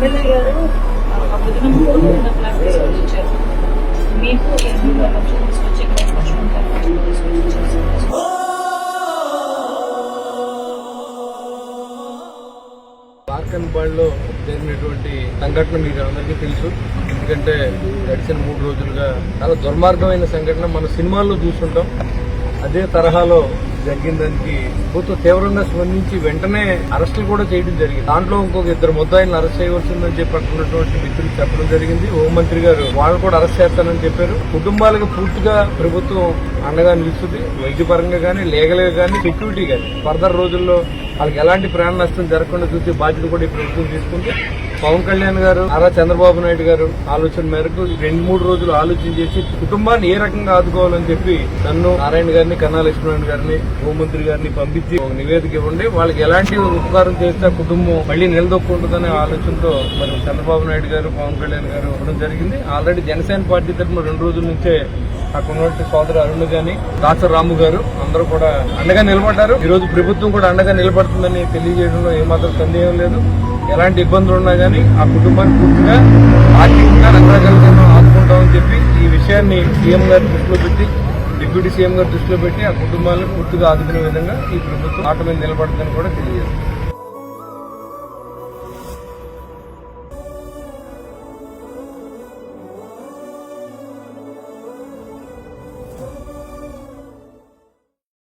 MLA గారు బుధనం బాడ్లో జరిగినటువంటి సంఘటన మీకు అందరికీ తెలుసు. ఎందుకంటే గడిచిన మూడు రోజులుగా చాలా దుర్మార్గమైన సంఘటన మన సినిమాల్లో చూస్తుంటాం. అదే తరహాలో జరిగిన దానికి ప్రభుత్వం తీవ్రంగా స్పందించి వెంటనే అరెస్టులు కూడా చేయడం జరిగింది. దాంట్లో ఇంకొక ఇద్దరు ముద్దాయిలను అరెస్ట్ చేయవలసిందని చెప్పి అక్కడ మిత్రులు చెప్పడం జరిగింది. హోంమంత్రి గారు వాళ్ళు కూడా అరెస్ట్ చేస్తానని చెప్పారు. కుటుంబాలకు పూర్తిగా ప్రభుత్వం అండగా నిలుస్తుంది. వైద్యపరంగా కానీ లీగల్గా కానీ సెక్యూరిటీ కానీ ఫర్దర్ రోజుల్లో వాళ్ళకి ఎలాంటి ప్రాణ నష్టం జరగకుండా చూసే బాధ్యత కూడా ఈ ప్రభుత్వం తీసుకుంటే పవన్ కళ్యాణ్ గారు నారా చంద్రబాబు నాయుడు గారు ఆలోచన మేరకు రెండు మూడు రోజులు ఆలోచన చేసి కుటుంబాన్ని ఏ రకంగా ఆదుకోవాలని చెప్పి నన్ను నారాయణ గారిని కన్నా లక్ష్మణ్ గారిని హోంమంత్రి గారిని పంపించి ఒక నివేదిక ఇవ్వండి. వాళ్ళకి ఎలాంటి ఉపకారం చేస్తే ఆ కుటుంబం మళ్ళీ నిలదొక్కుంటుందనే ఆలోచనతో మరి చంద్రబాబు నాయుడు గారు పవన్ కళ్యాణ్ గారు ఇవ్వడం జరిగింది. ఆల్రెడీ జనసేన పార్టీ తరఫున రెండు రోజుల నుంచే అక్కడ ఉన్నటువంటి సోదరు అరుణ్ గాని దాసరాము గారు అందరూ కూడా అండగా నిలబడ్డారు. ఈ రోజు ప్రభుత్వం కూడా అండగా నిలబడుతుందని తెలియజేయడంలో ఏమాత్రం సందేహం లేదు. ఎలాంటి ఇబ్బందులు ఉన్నా గానీ ఆ కుటుంబాన్ని పూర్తిగా ఆర్థికంగా రంగరంగంగా ఆదుకుంటామని చెప్పి ఈ విషయాన్ని సీఎం గారి దృష్టిలో పెట్టి డిప్యూటీ సీఎం గారి దృష్టిలో పెట్టి ఆ కుటుంబాలను పూర్తిగా ఆదుకునే విధంగా ఈ ప్రభుత్వం ఆట మీద నిలబడుతుందని కూడా తెలియజేస్తుంది